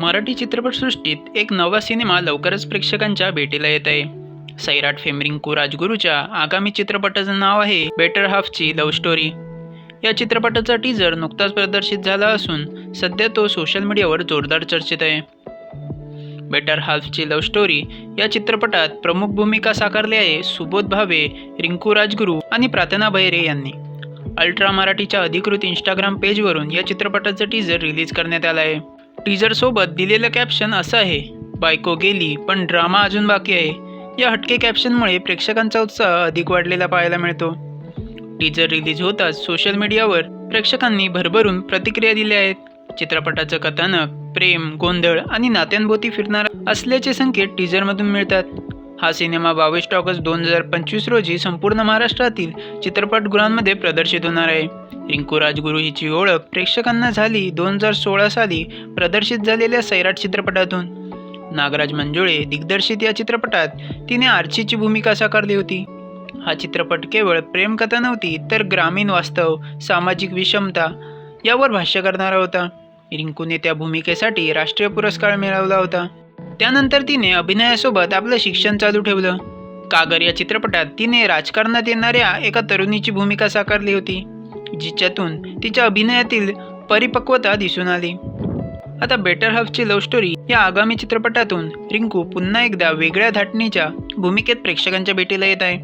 मराठी चित्रपटसृष्टीत एक नवा सिनेमा लवकरच प्रेक्षकांच्या भेटीला येत आहे. सैराट फेम रिंकू राजगुरूच्या आगामी चित्रपटाचं नाव आहे बेटर हाफची लव्ह स्टोरी या चित्रपटाचा टीजर नुकताच प्रदर्शित झाला असून सध्या तो सोशल मीडियावर जोरदार चर्चेत आहे. बेटर हाल्फची लव्ह स्टोरी या चित्रपटात प्रमुख भूमिका साकारली आहे सुबोध भावे रिंकू राजगुरू आणि प्रार्थना भैरे यांनी. अल्ट्रा मराठीच्या अधिकृत इंस्टाग्राम पेजवरून या चित्रपटाचं टीजर रिलीज करण्यात आलं आहे. टीजरसोबत दिलेलं कॅप्शन असं आहे बायको गेली पण ड्रामा अजून बाकी आहे. या हटके कॅप्शनमुळे प्रेक्षकांचा उत्साह अधिक वाढलेला पाहायला मिळतो. टीजर रिलीज होताच सोशल मीडियावर प्रेक्षकांनी भरभरून प्रतिक्रिया दिल्या आहेत. चित्रपटाचं कथानक प्रेम गोंधळ आणि नात्यांभोवती फिरणार असल्याचे संकेत टीजरमधून मिळतात. हा सिनेमा बावीस ऑगस्ट दोन हजार पंचवीस रोजी संपूर्ण महाराष्ट्रातील चित्रपटगृहांमध्ये प्रदर्शित होणार आहे. रिंकू राजगुरू हिची ओळख प्रेक्षकांना झाली दोन हजार सोळा साली प्रदर्शित झालेल्या सैराट चित्रपटातून. नागराज मंजुळे दिग्दर्शित या चित्रपटात तिने आर्चीची भूमिका साकारली होती. हा चित्रपट केवळ प्रेमकथा नव्हती तर ग्रामीण वास्तव सामाजिक विषमता यावर भाष्य करणारा होता. रिंकूने त्या भूमिकेसाठी राष्ट्रीय पुरस्कार मिळवला होता. त्यानंतर तिने अभिनयासोबत आपलं शिक्षण चालू ठेवलं. कागर या चित्रपटात तिने राजकारणात येणाऱ्या एका तरुणीची भूमिका साकारली होती. जिच्यातून तिच्या अभिनयातील परिपक्वता दिसून आली. आता बेटर हाफची लव्ह स्टोरी या आगामी चित्रपटातून रिंकू पुन्हा एकदा वेगळ्या धाटणीच्या भूमिकेत प्रेक्षकांच्या भेटीला येत आहे.